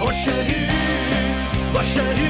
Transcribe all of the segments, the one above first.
Koşarız, başarı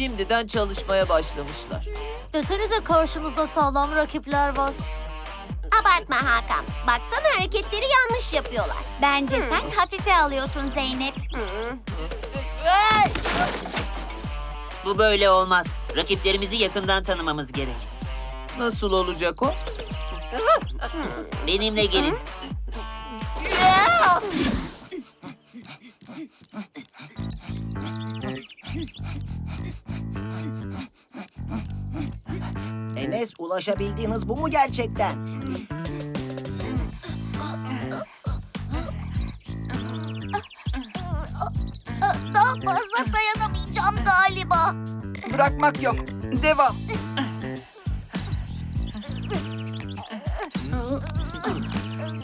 Şimdiden çalışmaya başlamışlar. Desenize karşımızda sağlam rakipler var. Abartma Hakan. Baksana hareketleri yanlış yapıyorlar. Bence sen hafife alıyorsun Zeynep. Bu böyle olmaz. Rakiplerimizi yakından tanımamız gerek. Nasıl olacak o? Benimle gelin. Enes ulaşabildiğin hız bu mu gerçekten? Daha fazla dayanamayacağım galiba. Bırakmak yok. Devam.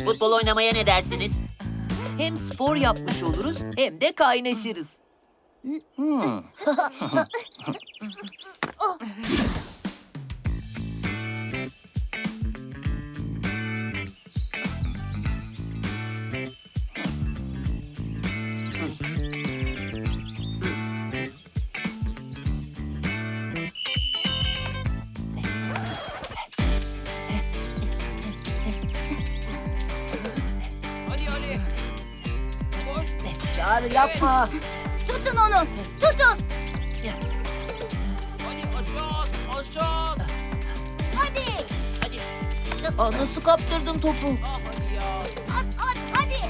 Futbol oynamaya ne dersiniz? Hem spor yapmış oluruz hem de kaynaşırız. Hadi Çağrı yapma. Tutun onu, tutun. Hadi aşağı, aşağı. Hadi. Hadi. Aa, nasıl kaptırdım topu? Ah hadi ya. At, at, hadi.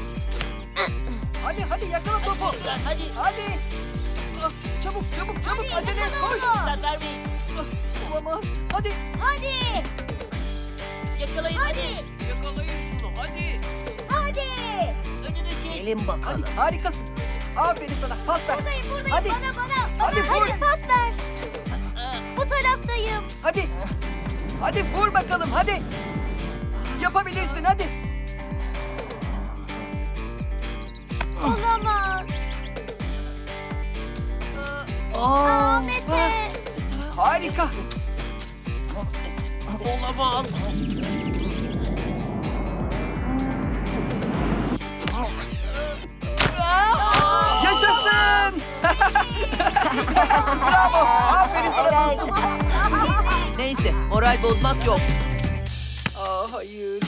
Hadi hadi yakala topu. Hadi. Hadi. Ah, Çabuk çabuk çabuk Hadi, acele et yakala koş. onu. Fırsat vermeyin. Olamaz. Hadi Hadi. Yakalayın hadi. Hadi. yakalayın şunu hadi. Hadi. Önünü kes. Gelin bakalım. Harikasın. Aferin sana. Pas ver. Buradayım, buradayım. Hadi. Bana, bana. Bana Hadi, vur. hadi pas ver. Bu taraftayım. Hadi. Hadi vur bakalım hadi. Yapabilirsin hadi. Olamaz. Aa, Aa, Mete. harika. Olamaz. Bravo. Aferin sana. dostum. Neyse moral bozmak yok. Aa hayır.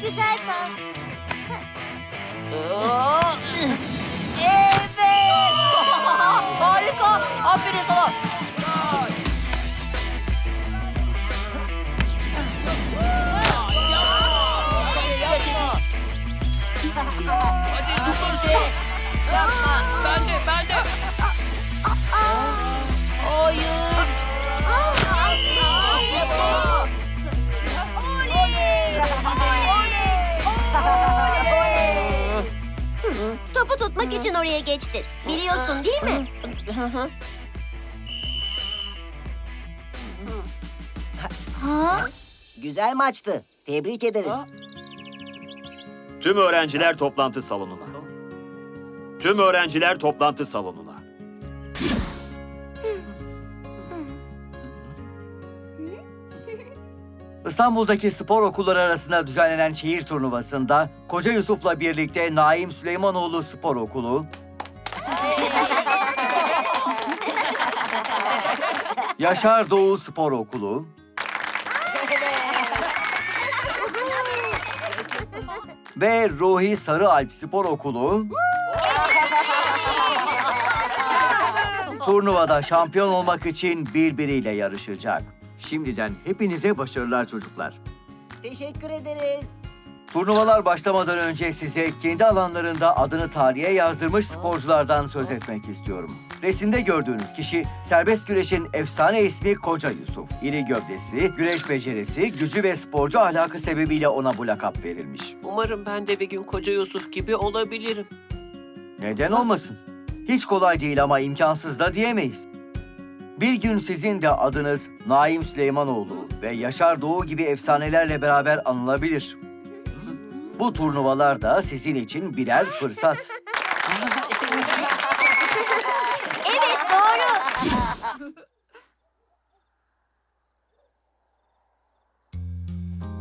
Güzel pas. Harika. Aferin sana. Hadi tutun şey. Bende bende. Topu tutmak için oraya geçti. Biliyorsun değil mi? Güzel maçtı. Tebrik ederiz. Tüm öğrenciler toplantı salonuna. Tüm öğrenciler toplantı salonuna. İstanbul'daki spor okulları arasında düzenlenen şehir turnuvasında Koca Yusuf'la birlikte Naim Süleymanoğlu Spor Okulu, Yaşar Doğu Spor Okulu, ve Ruhi Sarıalp Spor Okulu turnuvada şampiyon olmak için birbiriyle yarışacak. Şimdiden hepinize başarılar çocuklar. Teşekkür ederiz. Turnuvalar başlamadan önce size kendi alanlarında adını tarihe yazdırmış sporculardan söz etmek istiyorum. Resimde gördüğünüz kişi serbest güreşin efsane ismi Koca Yusuf. İri gövdesi, güreş becerisi, gücü ve sporcu ahlakı sebebiyle ona bu lakap verilmiş. Umarım ben de bir gün koca Yusuf gibi olabilirim. Neden olmasın? Hiç kolay değil ama imkansız da diyemeyiz. Bir gün sizin de adınız Naim Süleymanoğlu ve Yaşar Doğu gibi efsanelerle beraber anılabilir. Bu turnuvalar da sizin için birer fırsat. Evet doğru.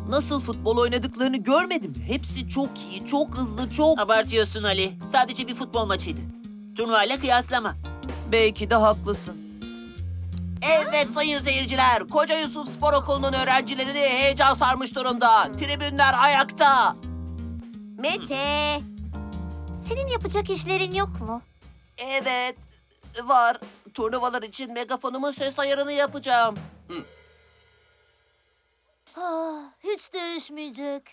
Nasıl futbol oynadıklarını görmedim. Hepsi çok iyi, çok hızlı, çok... Abartıyorsun Ali. Sadece bir futbol maçıydı. Turnuvayla kıyaslama. Belki de haklısın. Evet sayın seyirciler, Koca Yusuf Spor Okulu'nun öğrencilerini heyecan sarmış durumda. Tribünler ayakta. Mete. Senin yapacak işlerin yok mu? Evet, var. Turnuvalar için megafonumun ses ayarını yapacağım. Ah, hiç değişmeyecek.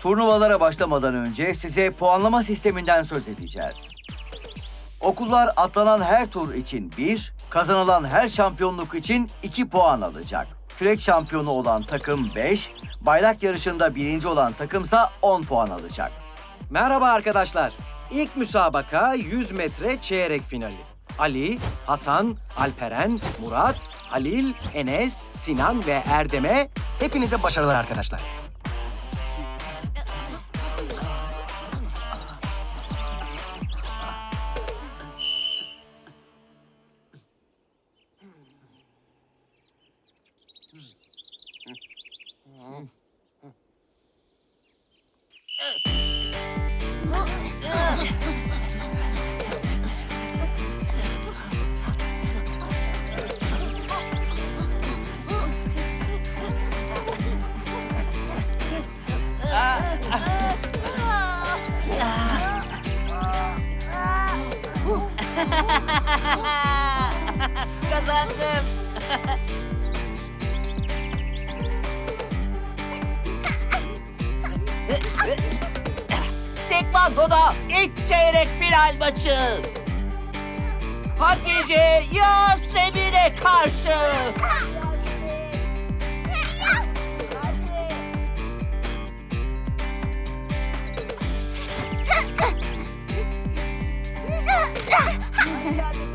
Turnuvalara başlamadan önce size puanlama sisteminden söz edeceğiz. Okullar atlanan her tur için bir, kazanılan her şampiyonluk için iki puan alacak. Kürek şampiyonu olan takım 5, bayrak yarışında birinci olan takımsa 10 puan alacak. Merhaba arkadaşlar. İlk müsabaka 100 metre çeyrek finali. Ali, Hasan, Alperen, Murat, Halil, Enes, Sinan ve Erdem'e hepinize başarılar arkadaşlar. Kazandım. Tekvando'da ilk çeyrek final maçı. Hatice Yasemin'e karşı. Siyasetin yapma.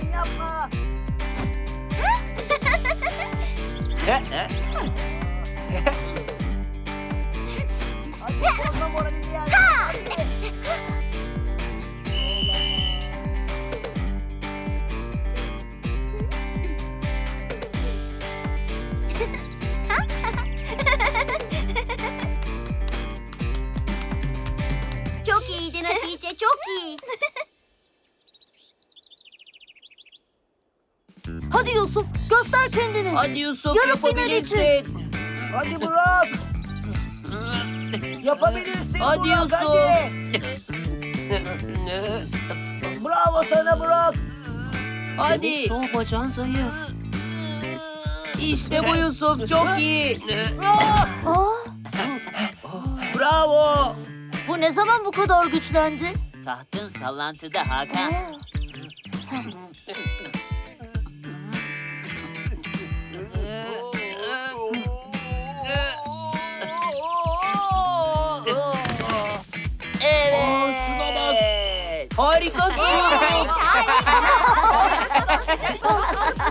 Hadi bozma moralini ya. Hadi Yusuf Yarı final yapabilirsin. Hadi Burak. Yapabilirsin Hadi Burak Yusuf. hadi. Bravo sana Burak. Hadi. Sol bacağın zayıf. İşte bu Yusuf çok iyi. Aa, Bravo. bu ne zaman bu kadar güçlendi? Tahtın sallantıda Hakan. Evet. şuna bak. Harikasın. Evet harika.